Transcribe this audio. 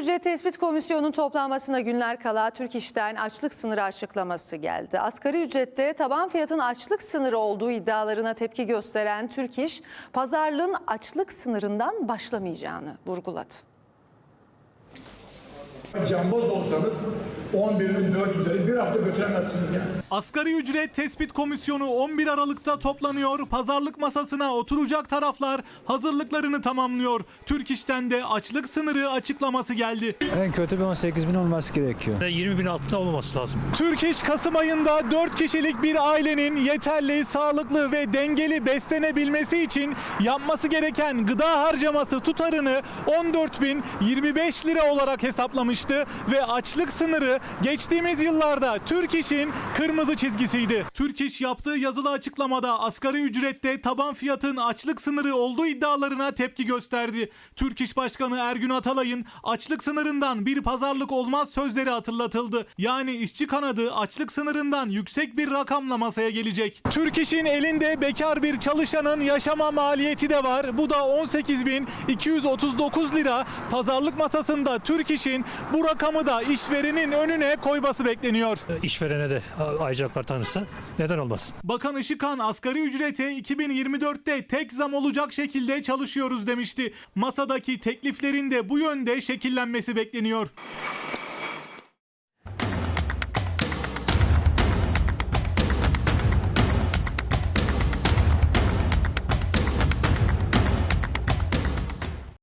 Ücret Tespit Komisyonu'nun toplanmasına günler kala Türk İş'ten açlık sınırı açıklaması geldi. Asgari ücrette taban fiyatın açlık sınırı olduğu iddialarına tepki gösteren Türk İş, pazarlığın açlık sınırından başlamayacağını vurguladı. Camboz olsanız 11.400 lirayı bir hafta götüremezsiniz yani. Asgari ücret tespit komisyonu 11 Aralık'ta toplanıyor. Pazarlık masasına oturacak taraflar hazırlıklarını tamamlıyor. Türk İş'ten de açlık sınırı açıklaması geldi. En kötü bir 18 bin olması gerekiyor. 20 bin altında olmaması lazım. Türk İş Kasım ayında 4 kişilik bir ailenin yeterli, sağlıklı ve dengeli beslenebilmesi için yapması gereken gıda harcaması tutarını 14 bin 25 lira olarak hesaplamıştı ve açlık sınırı geçtiğimiz yıllarda Türk İş'in kırmızı çizgisiydi. Türk İş yaptığı yazılı açıklamada asgari ücrette taban fiyatın açlık sınırı olduğu iddialarına tepki gösterdi. Türk İş Başkanı Ergün Atalay'ın açlık sınırından bir pazarlık olmaz sözleri hatırlatıldı. Yani işçi kanadı açlık sınırından yüksek bir rakamla masaya gelecek. Türk İş'in elinde bekar bir çalışanın yaşama maliyeti de var. Bu da 18.239 lira. Pazarlık masasında Türk İş'in bu rakamı da işverenin önüne koyması bekleniyor. İşverene de ayacaklar tanırsa neden olmasın? Bakan Işıkhan asgari ücrete 2024'te tek zam olacak şekilde çalışıyoruz demişti. Masadaki tekliflerin de bu yönde şekillenmesi bekleniyor.